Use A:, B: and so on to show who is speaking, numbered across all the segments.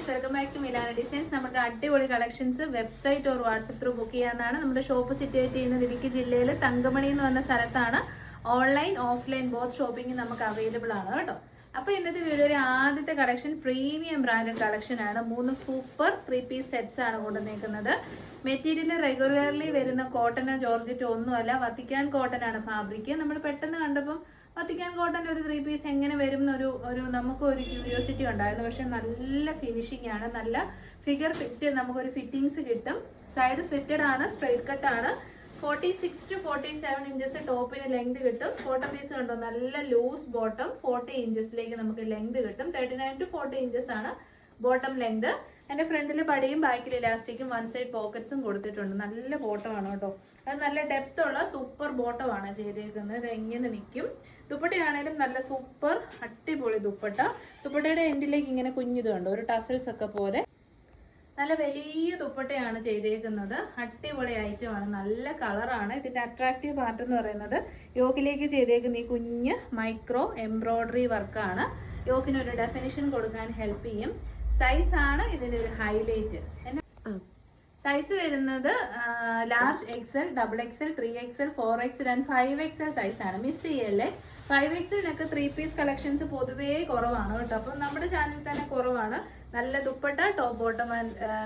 A: Guys welcome back to Milana designs നമുക്ക് അടിപൊളി collections website or WhatsApp through book ചെയ്യാവുന്നതാണ്. നമ്മുടെ ഷോപ്പ് സിറ്റുവേറ്റ് ചെയ്യുന്നത് ഇടുക്കി ജില്ലയിൽ തങ്കമണി എന്ന് പറഞ്ഞ സ്ഥലത്താണ്. ഓൺലൈൻ ഓഫ്ലൈൻ ബോത്ത് ഷോപ്പിംഗ് നമുക്ക് അവൈലബിൾ ആണ് കേട്ടോ. അപ്പോൾ ഇന്നത്തെ വീഡിയോയിലെ ആദ്യത്തെ കളക്ഷൻ പ്രീമിയം ബ്രാൻഡഡ് കളക്ഷൻ ആണ്. മൂന്ന് സൂപ്പർ ത്രീ പീസ് സെറ്റ്സ് ആണ് കൊണ്ടുവന്നേക്കുന്നത്. മെറ്റീരിയൽ റെഗുലർലി വരുന്ന കോട്ടനോ ജോർജറ്റോ ഒന്നുമല്ല വത്തിക്കാൻ കോട്ടൺ ആണ് ഫാബ്രിക് നമ്മൾ പെട്ടെന്ന് കണ്ടപ്പം വത്തിക്കാൻ കോട്ടന്റെ ഒരു ത്രീ പീസ് എങ്ങനെ വരും എന്നൊരു ഒരു നമുക്ക് ഒരു ക്യൂരിയോസിറ്റി ഉണ്ടായിരുന്നു. പക്ഷെ നല്ല ഫിനിഷിംഗ് ആണ്. നല്ല ഫിഗർ ഫിറ്റ് നമുക്കൊരു ഫിറ്റിങ്സ് കിട്ടും. സൈഡ് സ്ലിറ്റഡ് ആണ് സ്ട്രൈറ്റ് കട്ട് ആണ്. Forty six to forty seven inches ടോപ്പിന് ലെങ്ത് കിട്ടും. ബോട്ടം പീസ് കണ്ടോ? നല്ല ലൂസ് ബോട്ടം ഫോർട്ടി ഇഞ്ചസിലേക്ക് നമുക്ക് ലെങ്ത് കിട്ടും. Thirty nine to forty inches ആണ് ബോട്ടം ലെങ്ത് എന്റെ ഫ്രണ്ടിൽ പടിയും ബാക്കിൽ ഇലാസ്റ്റിക്കും വൺ സൈഡ് പോക്കറ്റ്സും കൊടുത്തിട്ടുണ്ട്. നല്ല ബോട്ടമാണ് കേട്ടോ. അത് നല്ല ഡെപ്ത് ഉള്ള സൂപ്പർ ബോട്ടമാണ് ചെയ്തേക്കുന്നത്. ഇത് എങ്ങനെ നിൽക്കും ദുപ്പട്ടയാണേലും നല്ല സൂപ്പർ അടിപൊളി ദുപ്പട്ട. ദുപ്പട്ടയുടെ എൻഡിലേക്ക് ഇങ്ങനെ കുഞ്ഞിത് കണ്ടോ? ഒരു ടസൽസ് ഒക്കെ പോലെ. നല്ല വലിയ ദുപ്പട്ടയാണ് ചെയ്തേക്കുന്നത്. അടിപൊളി ഐറ്റമാണ് നല്ല കളറാണ് ഇതിന്റെ അട്രാക്റ്റീവ് പാർട്ട് എന്ന് പറയുന്നത് യോക്കിലേക്ക് ചെയ്തേക്കുന്ന ഈ കുഞ്ഞ് മൈക്രോ എംബ്രോയ്ഡറി വർക്കാണ് യോക്കിന് ഒരു ഡെഫിനിഷൻ കൊടുക്കാൻ ഹെൽപ്പ് ചെയ്യും. സൈസ് ആണ് ഇതിന്റെ ഒരു ഹൈലൈറ്റ് സൈസ് വരുന്നത് large XL double XL three XL four XL and five XL size ആണ്. മിസ് ചെയ്യല്ലേ? ഫൈവ് എക്സലിനൊക്കെ ത്രീ പീസ് കളക്ഷൻസ് പൊതുവേ കുറവാണ് കേട്ടോ. അപ്പം നമ്മുടെ ചാനലിൽ തന്നെ കുറവാണ്. നല്ല dupatta top bottom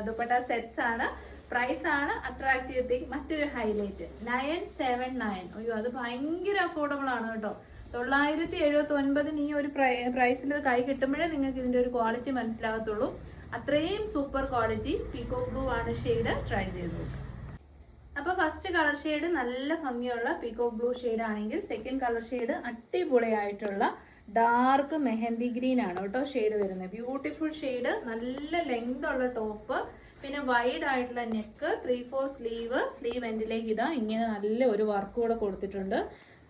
A: dupatta sets ആണ്. പ്രൈസ് ആണ് അട്രാക്റ്റീവ് തിങ് മറ്റൊരു ഹൈലൈറ്റ് നയൻ സെവൻ നയൻ അയ്യോ അത് ഭയങ്കര അഫോർഡബിൾ ആണ് കേട്ടോ. തൊള്ളായിരത്തി എഴുപത്തി ഒൻപതിന് ഈ ഒരു പ്രൈ പ്രൈസിൽ ഇത് കൈ കിട്ടുമ്പോഴേ നിങ്ങൾക്ക് ഇതിന്റെ ഒരു ക്വാളിറ്റി മനസ്സിലാകത്തുള്ളൂ. അത്രയും സൂപ്പർ ക്വാളിറ്റി പീക്കോ ബ്ലൂ ആണ് ഷെയ്ഡ് ട്രൈ ചെയ്ത് നോക്കുക അപ്പോൾ ഫസ്റ്റ് കളർ ഷെയ്ഡ് നല്ല ഭംഗിയുള്ള പീക്കോ ബ്ലൂ ഷെയ്ഡ് ആണെങ്കിൽ സെക്കൻഡ് കളർ ഷെയ്ഡ് അടിപൊളിയായിട്ടുള്ള ഡാർക്ക് മെഹന്തി ഗ്രീൻ ആണ് കേട്ടോ ഷെയ്ഡ് വരുന്നത്. ബ്യൂട്ടിഫുൾ ഷെയ്ഡ് നല്ല ലെങ്ത് ഉള്ള ടോപ്പ് പിന്നെ വൈഡ് ആയിട്ടുള്ള neck three four sleeve sleeve എൻഡിലേക്ക് ഇതാ ഇങ്ങനെ നല്ല ഒരു വർക്ക് കൂടെ കൊടുത്തിട്ടുണ്ട്.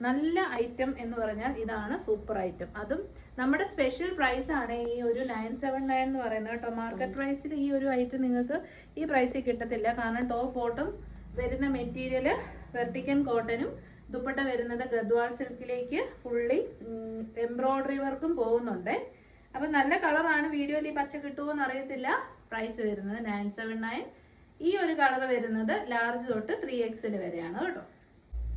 A: നല്ല ഐറ്റം എന്ന് പറഞ്ഞാൽ ഇതാണ് സൂപ്പർ ഐറ്റം അതും നമ്മുടെ സ്പെഷ്യൽ പ്രൈസ് ആണ് ഈ ഒരു നയൻ സെവൻ നയൻ എന്ന് പറയുന്നത് കേട്ടോ. മാർക്കറ്റ് പ്രൈസിൽ ഈ ഒരു ഐറ്റം നിങ്ങൾക്ക് ഈ പ്രൈസിൽ കിട്ടത്തില്ല. കാരണം ടോപ്പ് ബോട്ടം വരുന്ന മെറ്റീരിയൽ വെർട്ടിക്കൻ കോട്ടനും ദുപ്പട്ട വരുന്നത് ഗദ്വാൾ സിൽക്കിലേക്ക് ഫുള്ളി എംബ്രോയ്ഡറി വർക്കും പോകുന്നുണ്ട്. അപ്പം നല്ല കളറാണ് വീഡിയോയിൽ ഈ പച്ച കിട്ടുമോ എന്നറിയത്തില്ല പ്രൈസ് വരുന്നത് നയൻ സെവൻ നയൻ ഈ ഒരു കളർ വരുന്നത് ലാർജ് തൊട്ട് ത്രീ എക്സിൽ വരെയാണ് കേട്ടോ.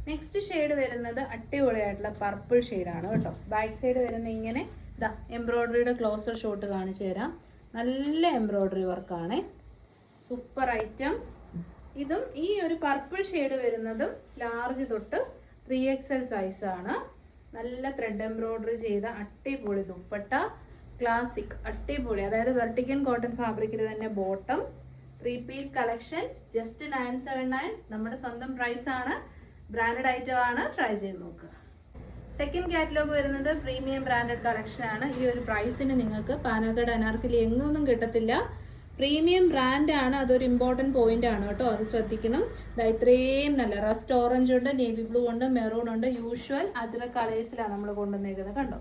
A: നെക്സ്റ്റ് ഷെയ്ഡ് വരുന്നത് അടിപൊളിയായിട്ടുള്ള പർപ്പിൾ ആണ് കേട്ടോ. ബാക്ക് സൈഡ് വരുന്ന ഇങ്ങനെ ഇതാ എംബ്രോയ്ഡറിയുടെ ക്ലോസർ ഷോട്ട് കാണിച്ചു തരാം. നല്ല എംബ്രോയ്ഡറി വർക്കാണ് സൂപ്പർ ഐറ്റം ഇതും ഈ ഒരു പർപ്പിൾ ഷെയ്ഡ് വരുന്നതും ലാർജ് തൊട്ട് ത്രീ എൽ സൈസാണ് നല്ല ത്രെഡ് എംബ്രോയ്ഡറി ചെയ്ത അട്ടിപൊളി ദുപ്പട്ട. ക്ലാസിക് അട്ടിപൊളി അതായത് വെർട്ടിക്കൻ കോട്ടൺ ഫാബ്രിക്കിൽ തന്നെ bottom three piece collection just nine seven nine നമ്മുടെ സ്വന്തം പ്രൈസ് ആണ്. ബ്രാൻഡഡ് ഐറ്റം ആണ് ട്രൈ ചെയ്ത് നോക്കുക. സെക്കൻഡ് കാറ്റലോഗ് വരുന്നത് പ്രീമിയം ബ്രാൻഡഡ് കളക്ഷൻ ആണ്. ഈ ഒരു പ്രൈസിന് നിങ്ങൾക്ക് പാലക്കാട് അനാർക്കലി എങ്ങൊന്നും കിട്ടത്തില്ല. പ്രീമിയം ബ്രാൻഡ് ആണ്. അതൊരു ഇമ്പോർട്ടന്റ് പോയിന്റ് ആണ് കേട്ടോ. അത് ശ്രദ്ധിക്കണം. ഇതാ ഇത്രയും നല്ല റസ്റ്റ് ഓറഞ്ച് ഉണ്ട് നേവി ബ്ലൂ ഉണ്ട് മെറൂൺ ഉണ്ട്. യൂഷ്വൽ അജറ കളേഴ്സിലാണ് നമ്മൾ കൊണ്ടുവന്നേക്കുന്നത് കണ്ടോ?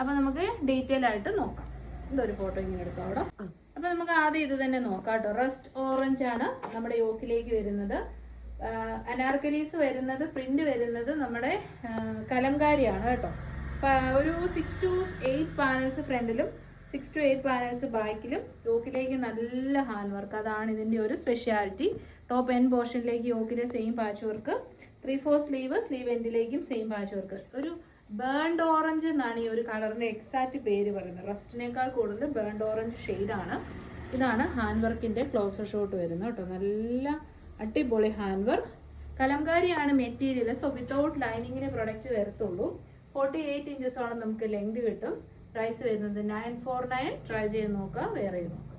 A: അപ്പൊ നമുക്ക് ഡീറ്റെയിൽ ആയിട്ട് നോക്കാം. ഇതൊരു ഫോട്ടോ ഇങ്ങനെ എടുക്കാം അവിടെ. അപ്പൊ നമുക്ക് ആദ്യം ഇത് തന്നെ നോക്കാം കേട്ടോ. റസ്റ്റ് ഓറഞ്ച് ആണ് നമ്മുടെ യോക്കിലേക്ക് വരുന്നത്. അനാർക്കലീസ് വരുന്നത് പ്രിന്റ് വരുന്നത് നമ്മുടെ കലങ്കാരിയാണ് കേട്ടോ. ഒരു സിക്സ് ടു എയ്റ്റ് പാനൽസ് ഫ്രണ്ടിലും സിക്സ് ടു എയ്റ്റ് പാനൽസ് ബാക്കിലും യോക്കിലേക്ക് നല്ല ഹാൻഡ് വർക്ക്. അതാണ് ഇതിന്റെ ഒരു സ്പെഷ്യാലിറ്റി ടോപ്പ് എൻ പോർഷനിലേക്ക് യോക്കിലെ same patch work three four sleeve sleeve എൻഡിലേക്കും same patch work ഒരു ബേൺഡ് ഓറഞ്ച് എന്നാണ് ഈ ഒരു കളറിന്റെ എക്സാക്റ്റ് പേര് പറയുന്നത്. റസ്റ്റിനേക്കാൾ കൂടുതൽ ബേൺഡ് ഓറഞ്ച് ഷെയ്ഡാണ് ഇതാണ് ഹാൻഡ് വർക്കിന്റെ ക്ലോസർ ഷോട്ട് വരുന്നത് കേട്ടോ. നല്ല അടിപൊളി ഹാൻഡ് വർക്ക് കലംകാരിയാണ് മെറ്റീരിയൽ സോ വിത്തൗട്ട് ലൈനിങ്ങിന് പ്രൊഡക്റ്റ് വരത്തുള്ളൂ. ഫോർട്ടി എയ്റ്റ് ഇഞ്ചസോളം നമുക്ക് ലെങ്ത് കിട്ടും. പ്രൈസ് വരുന്നത് നയൻ ഫോർ നയൻ ട്രൈ ചെയ്ത് നോക്കുക. വേറെ നോക്കുക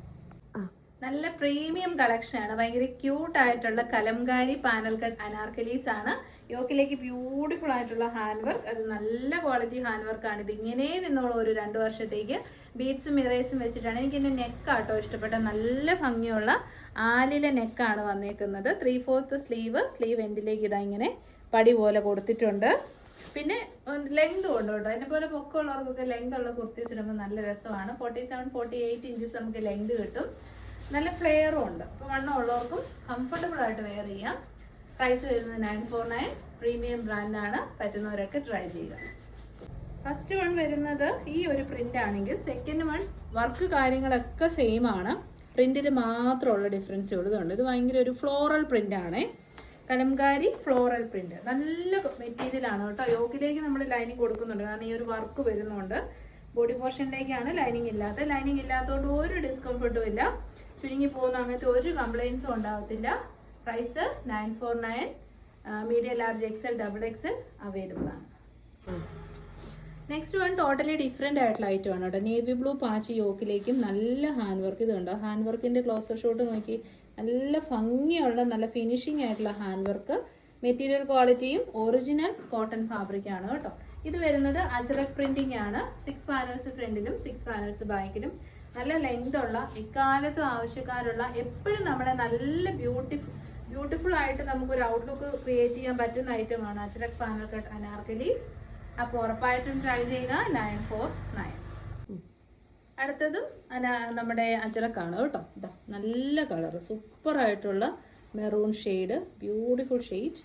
A: നല്ല പ്രീമിയം കളക്ഷൻ ആണ്. ഭയങ്കര ക്യൂട്ട് ആയിട്ടുള്ള കലംകാരി പാനൽ കട്ട് അനാർക്കലീസ് ആണ്. യോക്കിലേക്ക് ബ്യൂട്ടിഫുൾ ആയിട്ടുള്ള ഹാൻഡ് വർക്ക് അത് നല്ല ക്വാളിറ്റി ഹാൻഡ് വർക്ക് ആണ്. ഇത് ഇങ്ങനെ നിന്നോളൂ ഒരു രണ്ട് വർഷത്തേക്ക്. ബീഡ്സും മിറേഴ്സും വെച്ചിട്ടാണ്. എനിക്ക് എന്റെ നെക്കാട്ടോ ഇഷ്ടപ്പെട്ട നല്ല ഭംഗിയുള്ള ആലിലെ നെക്കാണ് വന്നേക്കുന്നത്. ത്രീ ഫോർത്ത് സ്ലീവ് സ്ലീവ് എൻഡിലേക്ക് ഇതാ ഇങ്ങനെ പടി പോലെ കൊടുത്തിട്ടുണ്ട്. പിന്നെ ലെങ്ത് കൊണ്ട് കേട്ടോ. എന്നെ പോലെ പൊക്കമുള്ളവർക്കൊക്കെ ലെങ്ത് ഉള്ള കുർത്തീസ് ഇടുമ്പോൾ നല്ല രസമാണ്. Forty seven forty eight inches നമുക്ക് ലെങ്ത് കിട്ടും. നല്ല ഫ്ലെയറും ഉണ്ട്. അപ്പോൾ വണ്ണം ഉള്ളവർക്കും കംഫർട്ടബിൾ ആയിട്ട് വെയർ ചെയ്യാം. പ്രൈസ് വരുന്നത് നയൻ ഫോർ നയൻ പ്രീമിയം ബ്രാൻഡാണ് പറ്റുന്നവരൊക്കെ ട്രൈ ചെയ്യുക. ഫസ്റ്റ് വൺ വരുന്നത് ഈ ഒരു പ്രിന്റ് ആണെങ്കിൽ സെക്കൻഡ് വൺ വർക്ക് കാര്യങ്ങളൊക്കെ സെയിം ആണ്. പ്രിന്റിൽ മാത്രമുള്ള ഡിഫറൻസേ ഉള്ളതുകൊണ്ട് ഇത് ഭയങ്കര ഒരു ഫ്ലോറൽ പ്രിന്റ് ആണ്. കലംകാരി ഫ്ലോറൽ പ്രിന്റ് നല്ല മെറ്റീരിയലാണ് കേട്ടോ. യോഗിലേക്ക് നമ്മൾ ലൈനിങ് കൊടുക്കുന്നുണ്ട്. കാരണം ഈ ഒരു വർക്ക് വരുന്നുണ്ട്. ബോഡി പോർഷനിലേക്കാണ് ലൈനിങ് ഇല്ലാത്ത ലൈനിങ് ഇല്ലാത്തതുകൊണ്ട് ഒരു ഡിസ്കംഫർട്ടും ഇല്ല. ചുരുങ്ങി പോകുന്ന അങ്ങനത്തെ ഒരു കംപ്ലൈൻസും ഉണ്ടാകത്തില്ല. Price nine four nine medium large XL double XL available ആണ്. നെക്സ്റ്റ് വൺ ടോട്ടലി ഡിഫറെന്റ് ആയിട്ടുള്ള ഐറ്റം ആണ് കേട്ടോ. നേവി ബ്ലൂ പാച്ച് യോക്കിലേക്കും നല്ല ഹാൻഡ് വർക്ക് ഇതുണ്ട്. ഹാൻഡ് വർക്കിന്റെ ക്ലോസർ ഷോട്ട് നോക്കി. നല്ല ഭംഗിയുള്ള നല്ല ഫിനിഷിംഗ് ആയിട്ടുള്ള ഹാൻഡ് വർക്ക് മെറ്റീരിയൽ ക്വാളിറ്റിയും ഒറിജിനൽ കോട്ടൺ ഫാബ്രിക് ആണ് കേട്ടോ. ഇത് വരുന്നത് അജറക് പ്രിന്റിംഗ് ആണ്. സിക്സ് പാനൽസ് ഫ്രണ്ടിലും സിക്സ് പാനൽസ് ബാക്കിലും നല്ല ലെങ്ത് ഉള്ള എക്കാലത്തും ആവശ്യക്കാരുള്ള എപ്പോഴും നമ്മുടെ നല്ല ബ്യൂട്ടിഫുൾ ബ്യൂട്ടിഫുൾ ആയിട്ട് നമുക്കൊരു ഔട്ട്ലുക്ക് ക്രിയേറ്റ് ചെയ്യാൻ പറ്റുന്ന ഐറ്റമാണ് അജറക് പാനൽ കട്ട് അനാർക്കലീസ് അപ്പോൾ ഉറപ്പായിട്ടും ട്രൈ ചെയ്യുക. നയൻ ഫോർ നയൻ അടുത്തതും നമ്മുടെ അജറക്കാണ് കേട്ടോ. ഇതാ നല്ല colour സൂപ്പറായിട്ടുള്ള maroon shade beautiful shade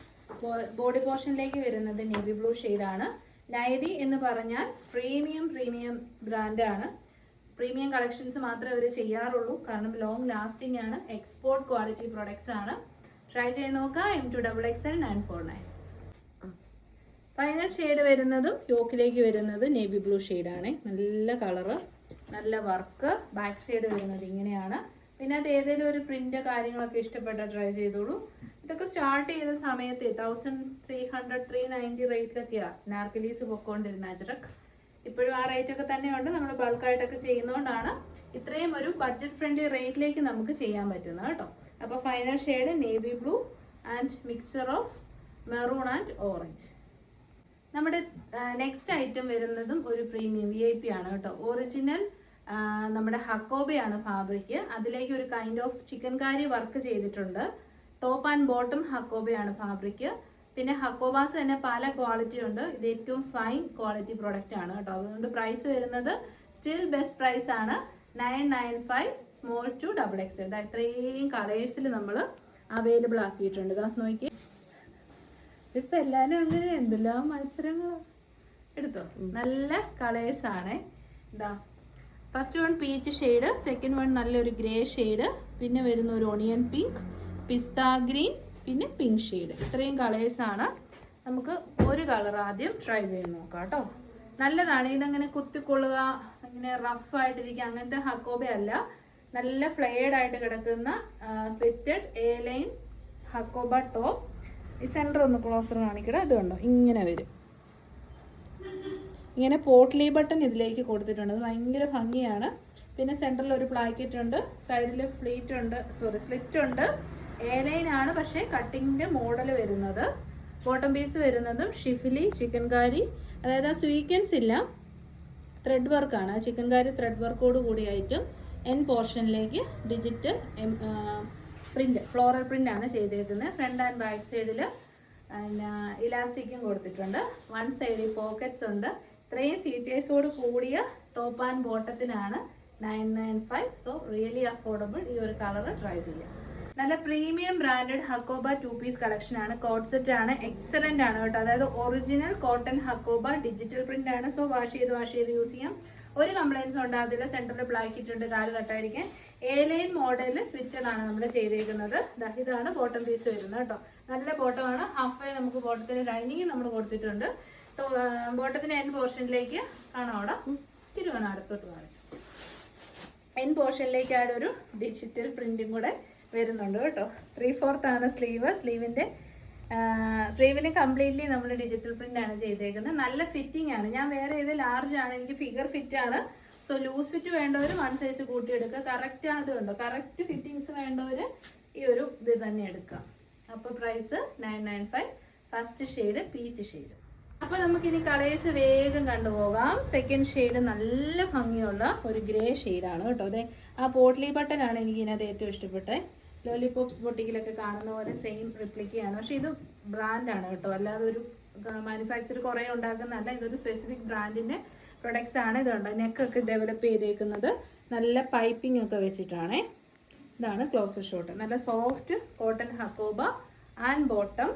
A: body പോർഷനിലേക്ക് വരുന്നത് നേവി ബ്ലൂ ഷെയ്ഡാണ് നൈതി എന്ന് പറഞ്ഞാൽ പ്രീമിയം പ്രീമിയം ബ്രാൻഡാണ് പ്രീമിയം കളക്ഷൻസ് മാത്രമേ അവർ ചെയ്യാറുള്ളൂ. കാരണം ലോങ് ലാസ്റ്റിംഗ് ആണ്. എക്സ്പോർട്ട് ക്വാളിറ്റി പ്രൊഡക്ട്സ് ആണ്. ട്രൈ ചെയ്ത് നോക്കുക. M to double X L nine four nine final shade വരുന്നതും യോക്കിലേക്ക് വരുന്നത് നേവി ബ്ലൂ ഷെയ്ഡാണ് നല്ല കളറ് നല്ല വർക്ക് ബാക്ക് സൈഡ് വരുന്നത് ഇങ്ങനെയാണ്. പിന്നെ അത് ഏതെങ്കിലും ഒരു പ്രിന്റ് കാര്യങ്ങളൊക്കെ ഇഷ്ടപ്പെട്ട ട്രൈ ചെയ്തോളൂ. ഇതൊക്കെ സ്റ്റാർട്ട് ചെയ്ത സമയത്ത് thousand three hundred three ninety റേറ്റിലൊക്കെയാണ് anarkalis പൊക്കോണ്ടിരുന്ന അജറക് ഇപ്പോഴും ആ റേറ്റ് ഒക്കെ തന്നെയുണ്ട്. നമ്മൾ ബൾക്കായിട്ടൊക്കെ ചെയ്യുന്നതുകൊണ്ടാണ് ഇത്രയും ഒരു ബഡ്ജറ്റ് ഫ്രണ്ട്ലി റേറ്റിലേക്ക് നമുക്ക് ചെയ്യാൻ പറ്റുന്നത് കേട്ടോ. അപ്പോൾ final shade navy blue and mixture of maroon and orange നമ്മുടെ നെക്സ്റ്റ് ഐറ്റം വരുന്നതും ഒരു പ്രീമിയം വി ഐ പി ആണ് കേട്ടോ. ഒറിജിനൽ നമ്മുടെ ഹക്കോബയാണ് ഫാബ്രിക് അതിലേക്ക് ഒരു kind of chikankari work ചെയ്തിട്ടുണ്ട്. ടോപ്പ് ആൻഡ് ബോട്ടം ഹക്കോബയാണ് ഫാബ്രിക് പിന്നെ ഹക്കോബാസ് തന്നെ പല ക്വാളിറ്റി ഉണ്ട്. ഇത് ഏറ്റവും ഫൈൻ ക്വാളിറ്റി പ്രോഡക്റ്റ് ആണ് കേട്ടോ. അതുകൊണ്ട് പ്രൈസ് വരുന്നത് സ്റ്റിൽ ബെസ്റ്റ് പ്രൈസ് ആണ്. Nine nine five small to double X ഇതാ ഇത്രയും കളേഴ്സിൽ നമ്മൾ അവൈലബിൾ ആക്കിയിട്ടുണ്ട്. ഇതാ നോക്കി ഇപ്പൊ എല്ലാരും അങ്ങനെ എന്തെല്ലാം മത്സരങ്ങളാ? എടുത്തോ. നല്ല കളേഴ്സ് ആണ്. ഇതാ. First one peach shade second one നല്ലൊരു ഗ്രേ ഷെയ്ഡ് പിന്നെ വരുന്ന ഒരു ഒണിയൻ പിങ്ക് പിസ്ത ഗ്രീൻ പിന്നെ പിങ്ക് ഷെയ്ഡ് ഇത്രയും കളേഴ്സ് ആണ്. നമുക്ക് ഒരു കളർ ആദ്യം ട്രൈ ചെയ്ത് നോക്കാം കേട്ടോ നല്ലതാണ്. ഇതങ്ങനെ കുത്തിക്കൊള്ളുക ഇങ്ങനെ റഫ് ആയിട്ടിരിക്കുക അങ്ങനത്തെ ഹക്കോബ അല്ല. നല്ല ഫ്ലെയർഡ് ആയിട്ട് കിടക്കുന്ന slitted A line hakoba top ഈ സെന്റർ ഒന്ന് ക്ലോസർ കാണിക്കട. ഇത് ഇങ്ങനെ വരും. ഇങ്ങനെ പോട്ട്ലി ബട്ടൺ ഇതിലേക്ക് കൊടുത്തിട്ടുണ്ട്. അത് ഭയങ്കര ഭംഗിയാണ്. പിന്നെ സെന്ററിൽ ഒരു പ്ലാക്കറ്റ് ഉണ്ട്. സൈഡിൽ ഫ്ലീറ്റ് ഉണ്ട്. സോറി സ്ലിറ്റ് ഉണ്ട്. എ ലൈനാണ് പക്ഷേ കട്ടിങ്ങിന്റെ മോഡൽ വരുന്നത്. ബോട്ടം പീസ് വരുന്നതും ഷിഫിലി ചിക്കൻകാരി. അതായത് ആ സ്വീക്കൻസ് ഇല്ല. ത്രെഡ് വർക്കാണ് ചിക്കൻ കാരി ത്രെഡ് വർക്കോട് കൂടിയായിട്ടും എൻ പോർഷനിലേക്ക് ഡിജിറ്റൽ പ്രിന്റ് ഫ്ലോറൽ പ്രിന്റ് ആണ് ചെയ്തേക്കുന്നത്. ഫ്രണ്ട് ആൻഡ് ബാക്ക് സൈഡിൽ പിന്നെ ഇലാസ്റ്റിക്കും കൊടുത്തിട്ടുണ്ട്. വൺ സൈഡിൽ പോക്കറ്റ്സ് ഉണ്ട്. ഇത്രയും ഫീച്ചേഴ്സോട് കൂടിയ top and ബോട്ടത്തിനാണ് nine nine five. So really affordable ഈ ഒരു കളർ ട്രൈ ചെയ്യാം. നല്ല premium branded Hakoba two piece collection ആണ്. കോട്ട് സെറ്റ് ആണ്. എക്സലന്റ് ആണ് കേട്ടോ. അതായത് original cotton Hakoba digital print ആണ്. സോ വാഷ് ചെയ്ത് വാഷ് ചെയ്ത് യൂസ് ചെയ്യാം. ഒരു കംപ്ലൈൻസും ഉണ്ടാകത്തില്ല സെന്ററിൽ ബ്ലാക്ക് ഇട്ടുണ്ട് കാൽ തട്ടായിരിക്കാൻ എ ലൈൻ മോഡലിൽ സ്വിറ്റഡ് ആണ് നമ്മൾ ചെയ്തേക്കുന്നത്. ഇതാണ് ബോട്ടം പീസ് വരുന്നത് കേട്ടോ. നല്ല ബോട്ടമാണ് ഹാഫ് വേ നമുക്ക് ബോട്ടത്തിന് ലൈനിങ് നമ്മൾ കൊടുത്തിട്ടുണ്ട്. ബോട്ടത്തിന് എൻ പോർഷനിലേക്ക് കാണാം അവിടെ. ഇത്തിരി വേണം അടുത്തോട്ട് കാണിച്ചു എൻ പോർഷനിലേക്കായിട്ട് ഒരു ഡിജിറ്റൽ പ്രിന്റും കൂടെ വരുന്നുണ്ട് കേട്ടോ. ത്രീ ഫോർത്ത് ആണ് സ്ലീവ് സ്ലീവിന്റെ സ്ലീവിന് കംപ്ലീറ്റ്ലി നമ്മൾ ഡിജിറ്റൽ പ്രിന്റ് ആണ് ചെയ്തേക്കുന്നത്. നല്ല ഫിറ്റിംഗ് ആണ്. ഞാൻ വേറെ ഏത് ലാർജ് ആണ് എനിക്ക് ഫിഗർ ഫിറ്റ് ആണ്. സോ ലൂസ് ഫിറ്റ് വേണ്ടവർ വൺ സൈസ് കൂട്ടിയെടുക്കുക. കറക്റ്റ് അതുണ്ടോ കറക്റ്റ് ഫിറ്റിംഗ്സ് വേണ്ടവർ ഈ ഒരു ഇത് തന്നെ എടുക്കാം അപ്പോൾ price nine nine five first shade peach shade അപ്പോൾ നമുക്കിനി കളേഴ്സ് വേഗം കണ്ടുപോകാം. സെക്കൻഡ് ഷെയ്ഡ് നല്ല ഭംഗിയുള്ള ഒരു ഗ്രേ ഷെയ്ഡാണ് കേട്ടോ. അതെ ആ പോട്ട്ലി ബട്ടനാണ് എനിക്ക് ഇതിനകത്ത് ഏറ്റവും ഇഷ്ടപ്പെട്ടത്. ലോലിപോപ്സ് ബൊട്ടിക്കിലൊക്കെ കാണുന്ന പോലെ സെയിം റിപ്ലിക്കയാണ് പക്ഷേ ഇത് ബ്രാൻഡാണ് കേട്ടോ. അല്ലാതെ ഒരു മാനുഫാക്ചർ കുറേ ഉണ്ടാക്കുന്നതല്ല. ഇതൊരു സ്പെസിഫിക് ബ്രാൻഡിന്റെ പ്രൊഡക്ട്സ് ആണ് ഇതുണ്ട്. നെക്കൊക്കെ ഡെവലപ്പ് ചെയ്തേക്കുന്നത്. നല്ല പൈപ്പിംഗ് ഒക്കെ വെച്ചിട്ടാണേ. ഇതാണ് ക്ലോസർ ഷോട്ട് നല്ല soft cotton Hakoba and bottom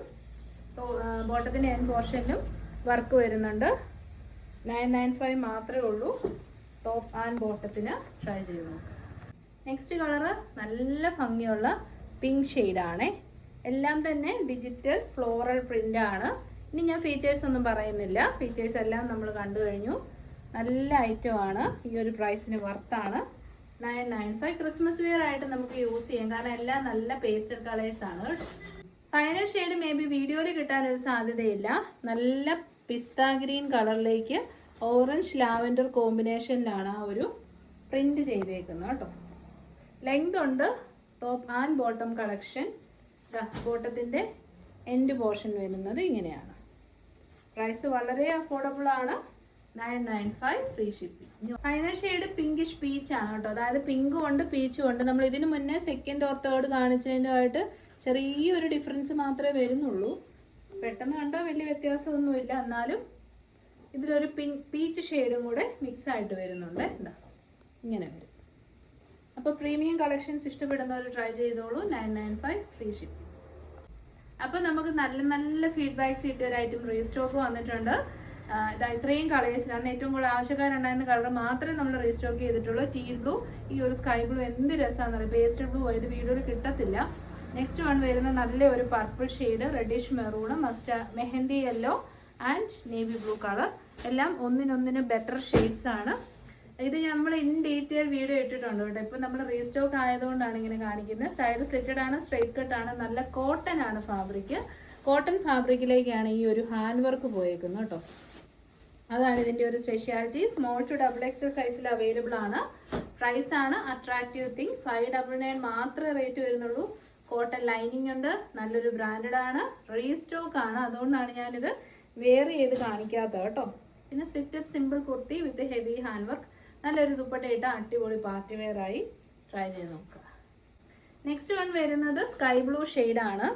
A: ബോട്ടത്തിന്റെ end പോർഷനിലും വർക്ക് വരുന്നുണ്ട്. നയൻ നയൻ ഫൈവ് മാത്രമേ ഉള്ളൂ. ടോപ്പ് ആൻഡ് ബോട്ടത്തിന് ട്രൈ ചെയ്ത് നോക്കാം. നെക്സ്റ്റ് കളറ് നല്ല ഭംഗിയുള്ള പിങ്ക് ഷെയ്ഡാണേ എല്ലാം തന്നെ ഡിജിറ്റൽ ഫ്ലോറൽ പ്രിന്റാണ് ഇനി ഞാൻ ഫീച്ചേഴ്സ് ഒന്നും പറയുന്നില്ല. ഫീച്ചേഴ്സ് എല്ലാം നമ്മൾ കണ്ടു കഴിഞ്ഞു. നല്ല ഐറ്റമാണ് ഈ ഒരു പ്രൈസിന് വർത്താണ് nine nine five Christmas wear ആയിട്ട് നമുക്ക് യൂസ് ചെയ്യാം. കാരണം എല്ലാം നല്ല പേസ്റ്റഡ് കളേഴ്സ് ആണ് കേട്ടോ. ഫൈനൽ ഷെയ്ഡ് മേ ബി വീഡിയോയിൽ കിട്ടാനൊരു സാധ്യതയില്ല. നല്ല പിസ്ത ഗ്രീൻ കളറിലേക്ക് ഓറഞ്ച് ലാവൻഡർ കോമ്പിനേഷനിലാണ് ആ ഒരു പ്രിന്റ് ചെയ്തേക്കുന്നത് കേട്ടോ. ലെങ്ത് ഉണ്ട്. ടോപ്പ് ആൻഡ് ബോട്ടം കളക്ഷൻ ബോട്ടത്തിന്റെ എൻഡ് പോർഷൻ വരുന്നത് ഇങ്ങനെയാണ്. പ്രൈസ് വളരെ അഫോർഡബിൾ ആണ്. Nine nine five free shipping final shade pinkish peach ആണ് കേട്ടോ. അതായത് പിങ്ക് ഉണ്ട് പീച്ചും ഉണ്ട് നമ്മൾ ഇതിന് മുന്നേ സെക്കൻഡ് ഓർ തേർഡ് കാണിച്ചതിന്റെതായിട്ട് ചെറിയൊരു ഡിഫറൻസ് മാത്രമേ വരുന്നുള്ളൂ. പെട്ടെന്ന് കണ്ടാൽ വലിയ വ്യത്യാസമൊന്നുമില്ല. എന്നാലും ഇതിലൊരു പിങ്ക് പീച്ച് ഷെയ്ഡും കൂടെ മിക്സ് ആയിട്ട് വരുന്നുണ്ട്. എന്താ ഇങ്ങനെ വരും. അപ്പോൾ പ്രീമിയം കളക്ഷൻസ് ഇഷ്ടപ്പെടുന്നവർ ട്രൈ ചെയ്തോളൂ. Nine nine five free shipping അപ്പോൾ നമുക്ക് നല്ല നല്ല ഫീഡ്ബാക്ക്സ് കിട്ടിയ ഒരു ഐറ്റം റീസ്റ്റോക്ക് വന്നിട്ടുണ്ട്. ഇതാ ഇത്രയും കളേഴ്സിൽ അന്ന് ഏറ്റവും കൂടുതൽ ആവശ്യക്കാരുണ്ടായിരുന്ന കളർ മാത്രമേ നമ്മൾ റീസ്റ്റോക്ക് ചെയ്തിട്ടുള്ളൂ. ടീ ബ്ലൂ ഈ ഒരു സ്കൈ ബ്ലൂ എന്ത് രസമാണെന്ന് അറിയാം? പേസ്റ്റൽ ബ്ലൂ ഇത് വീഡിയോയിൽ കിട്ടത്തില്ല. നെക്സ്റ്റ് വൺ വരുന്ന നല്ല ഒരു purple shade reddish maroon mustard mehndi yellow and navy blue colour എല്ലാം ഒന്നിനൊന്നിന് ബെറ്റർ ഷെയ്ഡ്സ് ആണ്. ഇത് നമ്മൾ ഇൻ ഡീറ്റെയിൽ വീഡിയോ ഇട്ടിട്ടുണ്ട് കേട്ടോ. ഇപ്പം നമ്മൾ റീസ്റ്റോക്ക് ആയതുകൊണ്ടാണ് ഇങ്ങനെ കാണിക്കുന്നത്. സൈഡ് സ്ലിറ്റഡ് ആണ് സ്ട്രൈറ്റ് കട്ട് ആണ് നല്ല കോട്ടൺ ആണ് ഫാബ്രിക് കോട്ടൺ ഫാബ്രിക്കിലേക്കാണ് ഈ ഒരു ഹാൻഡ് വർക്ക് പോയേക്കുന്നത് കേട്ടോ. അതാണ് ഇതിന്റെ ഒരു speciality small to double XL സൈസിൽ അവൈലബിൾ ആണ്. പ്രൈസ് ആണ് attractive thing five double nine മാത്രമേ റേറ്റ് വരുന്നുള്ളൂ. കോട്ടൺ ലൈനിങ് ഉണ്ട്. നല്ലൊരു ബ്രാൻഡഡ് ആണ്. റീസ്റ്റോക്ക് ആണ്. അതുകൊണ്ടാണ് ഞാനിത് വെയർ ചെയ്ത് കാണിക്കാത്തത് കേട്ടോ. പിന്നെ slitted simple kurti with heavy hand work നല്ലൊരു ദുപ്പട്ട ഇട്ട് അടിപൊളി പാർട്ടി വെയർ ആയി ട്രൈ ചെയ്ത് നോക്കുക. നെക്സ്റ്റ് വൺ വരുന്നത് സ്കൈ ബ്ലൂ ആണ്.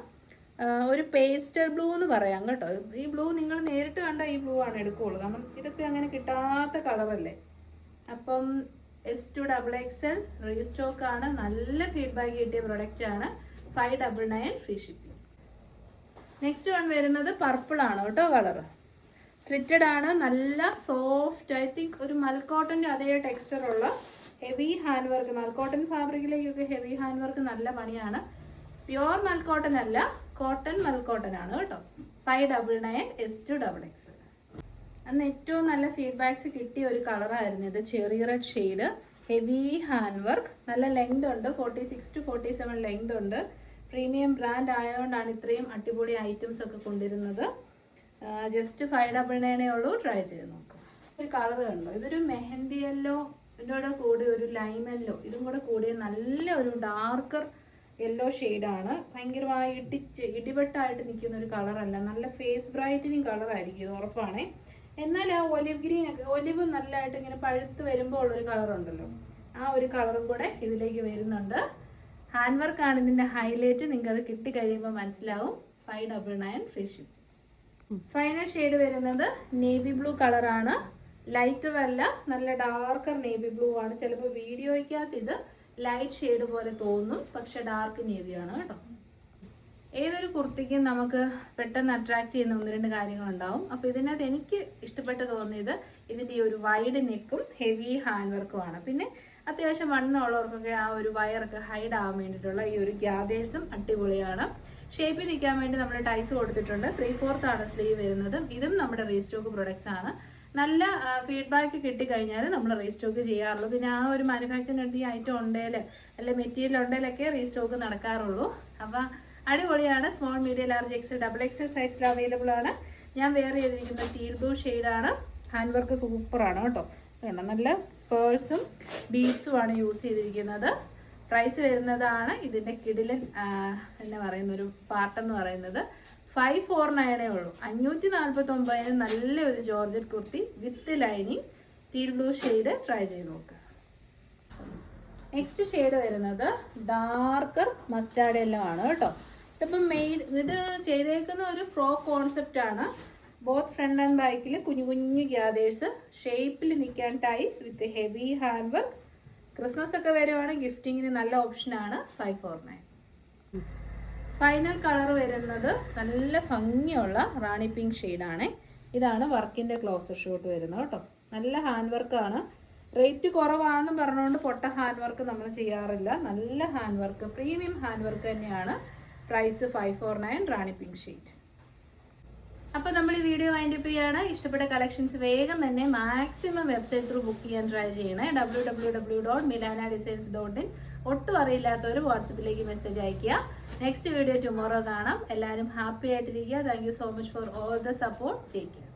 A: ഒരു പേസ്റ്റൽ ബ്ലൂ എന്ന് പറയാം കേട്ടോ. ഈ ബ്ലൂ നിങ്ങൾ നേരിട്ട് കണ്ട ഈ ബ്ലൂ ആണ് എടുക്കുകയുള്ളൂ കാരണം ഇതൊക്കെ അങ്ങനെ കിട്ടാത്ത കളറല്ലേ അപ്പം S to double X L restock ആണ്. നല്ല ഫീഡ്ബാക്ക് കിട്ടിയ പ്രൊഡക്റ്റ് ആണ്. Five double nine free shipping next one വരുന്നത് പർപ്പിൾ ആണ് കേട്ടോ കളറ് സ്ലിറ്റഡ് ആണ്. നല്ല സോഫ്റ്റ് ഐ തിങ്ക് ഒരു മൽക്കോട്ടന്റെ അതേ ടെക്സ്ചർ ഉള്ള heavy hand work mul cotton ഫാബ്രിക്കിലേക്കൊക്കെ heavy hand work നല്ല പണിയാണ്. പ്യുവർ മൽക്കോട്ടൺ അല്ല കോട്ടൺ മൽക്കോട്ടൺ ആണ് കേട്ടോ. Five double nine S to double X അന്ന് ഏറ്റവും നല്ല ഫീഡ്ബാക്ക്സ് കിട്ടിയ ഒരു കളറായിരുന്നു ഇത്. Cherry red shade heavy hand work നല്ല ലെങ്ത് ഉണ്ട്. Forty six to forty seven length ഉണ്ട്. പ്രീമിയം ബ്രാൻഡ് ആയതുകൊണ്ടാണ് ഇത്രയും അടിപൊളി ഐറ്റംസ് ഒക്കെ കൊണ്ടുവരുന്നത്. ജസ്റ്റ് ഫൈവ് ഡബിൾ നയനേ ഉള്ളൂ. ട്രൈ ചെയ്ത് നോക്കാം. ഒരു കളർ കണ്ടോ? ഇതൊരു മെഹന്തി യെല്ലോ ഇതിന്റെ കൂടെ ഒരു ലൈം യെല്ലോ ഇതും കൂടെ കൂടിയ നല്ല ഒരു ഡാർക്കർ യെല്ലോ ഷെയ്ഡാണ് ഭയങ്കരമായി ഇടിച്ച് ഇടിവെട്ടായിട്ട് നിൽക്കുന്ന ഒരു കളറല്ല നല്ല ഫേസ് ബ്രൈറ്റനിങ് കളറായിരിക്കും ഇത് ഉറപ്പാണേ. എന്നാൽ ആ ഒലിവ് ഗ്രീൻ ഒക്കെ ഒലിവ് നല്ലതായിട്ട് ഇങ്ങനെ പഴുത്ത് വരുമ്പോൾ ഉള്ളൊരു കളറുണ്ടല്ലോ ആ ഒരു കളറും കൂടെ ഇതിലേക്ക് വരുന്നുണ്ട്. ഹാൻഡ് വർക്കാണ് ഇതിന്റെ ഹൈലൈറ്റ് നിങ്ങൾക്ക് അത് കിട്ടിക്കഴിയുമ്പോൾ മനസ്സിലാവും. Five double nine free ship final shade വരുന്നത് നേവി ബ്ലൂ കളറാണ് ലൈറ്റർ അല്ല നല്ല ഡാർക്കർ നേവി ബ്ലൂ ആണ്. ചിലപ്പോൾ വീഡിയോയ്ക്കകത്ത് ഇത് ലൈറ്റ് ഷെയ്ഡ് പോലെ തോന്നും പക്ഷെ ഡാർക്ക് നേവി ആണ് കേട്ടോ. ഏതൊരു കുർത്തിക്കും നമുക്ക് പെട്ടെന്ന് അട്രാക്ട് ചെയ്യുന്ന ഒന്ന് രണ്ട് കാര്യങ്ങളുണ്ടാവും. അപ്പോൾ ഇതിനകത്ത് എനിക്ക് ഇഷ്ടപ്പെട്ട് തോന്നിയത് ഇതിന്റെ ഈ ഒരു വൈഡ് നെക്കും ഹെവി ഹാൻഡ് വർക്കുമാണ് പിന്നെ അത്യാവശ്യം വണ്ണമുള്ളവർക്കൊക്കെ ആ ഒരു വയറൊക്കെ ഹൈഡ് ആവാൻ വേണ്ടിയിട്ടുള്ള ഈ ഒരു ഗ്യാദേഴ്സും അടിപൊളിയാണ്. ഷേപ്പിൽ നിൽക്കാൻ വേണ്ടി നമ്മൾ ടൈസ് കൊടുത്തിട്ടുണ്ട്. ത്രീ ഫോർത്ത് ആണ് സ്ലീവ് വരുന്നത്. ഇതും നമ്മുടെ റീസ്റ്റോക്ക് പ്രൊഡക്ട്സ് ആണ്. നല്ല ഫീഡ്ബാക്ക് കിട്ടിക്കഴിഞ്ഞാൽ നമ്മൾ റീസ്റ്റോക്ക് ചെയ്യാറുള്ളൂ. പിന്നെ ആ ഒരു മാനുഫാക്ചറിന്റെ ഈ ഐറ്റം ഉണ്ടെങ്കിൽ അല്ലെ മെറ്റീരിയൽ ഉണ്ടെങ്കിലൊക്കെ റീസ്റ്റോക്ക് നടക്കാറുള്ളൂ. അപ്പം അടിപൊളിയാണ്. Small medium large XL double XL സൈസിൽ അവൈലബിൾ ആണ്. ഞാൻ വേറെ ചെയ്തിരിക്കുന്നത് സ്റ്റീൽ ബ്ലൂ ഷെയ്ഡാണ് ഹാൻഡ് വർക്ക് സൂപ്പറാണ് കേട്ടോ. നല്ല പേൾസും ബീഡ്സും ആണ് യൂസ് ചെയ്തിരിക്കുന്നത്. പ്രൈസ് വരുന്നതാണ് ഇതിന്റെ കിടിലൻ എന്ന് പറയുന്ന ഒരു പാർട്ടെന്ന് പറയുന്നത്. ഫൈവ് ഫോർ നയനേ ഉള്ളൂ. അഞ്ഞൂറ്റി നാൽപ്പത്തി ഒമ്പതിന് നല്ല ഒരു georgette kurti with lining teal blue shade try ചെയ്ത് നോക്കുക നെക്സ്റ്റ് ഷെയ്ഡ് വരുന്നത് ഡാർക്കർ മസ്റ്റാർഡ് എല്ലോ ആണ് കേട്ടോ. ഇതിപ്പം മെയ്ഡ് ഇത് ചെയ്തേക്കുന്ന ഒരു ഫ്രോക്ക് കോൺസെപ്റ്റ് ആണ്. ബോത്ത് ഫ്രണ്ട് ആൻഡ് ബാക്കിൽ കുഞ്ഞു കുഞ്ഞു ഗ്യാദേഴ്സ് ഷേപ്പിൽ നിൽക്കാൻ ties with heavy hand work Christmas ഒക്കെ വരുവാണ് ഗിഫ്റ്റിങ്ങിന് നല്ല ഓപ്ഷനാണ് five four nine. Final colour വരുന്നത് നല്ല ഭംഗിയുള്ള റാണി പിങ്ക് ഷെയ്ഡാണ്. ഇതാണ് വർക്കിന്റെ ക്ലോസർ ഷോട്ട് വരുന്നത് കേട്ടോ. നല്ല ഹാൻഡ് വർക്കാണ് റേറ്റ് കുറവാണെന്നും പറഞ്ഞുകൊണ്ട് പൊട്ട ഹാൻഡ് വർക്ക് നമ്മൾ ചെയ്യാറില്ല. നല്ല hand work premium hand work തന്നെയാണ്. Price five four nine rani pink sheet അപ്പോൾ നമ്മൾ ഈ വീഡിയോ വൈൻഡപ്പ് ചെയ്യാണ്. ഇഷ്ടപ്പെട്ട കളക്ഷൻസ് വേഗം തന്നെ മാക്സിമം വെബ്സൈറ്റ് ത്രൂ ബുക്ക് ചെയ്യാൻ ട്രൈ ചെയ്യണേ. W W W dot Milana designs dot in ഒട്ടും അറിയില്ലാത്തവർ വാട്സപ്പിലേക്ക് മെസ്സേജ് അയയ്ക്കുക. നെക്സ്റ്റ് വീഡിയോ ടുമോറോ കാണാം. എല്ലാവരും ഹാപ്പി ആയിട്ടിരിക്കുക. Thank you so much for all the support take care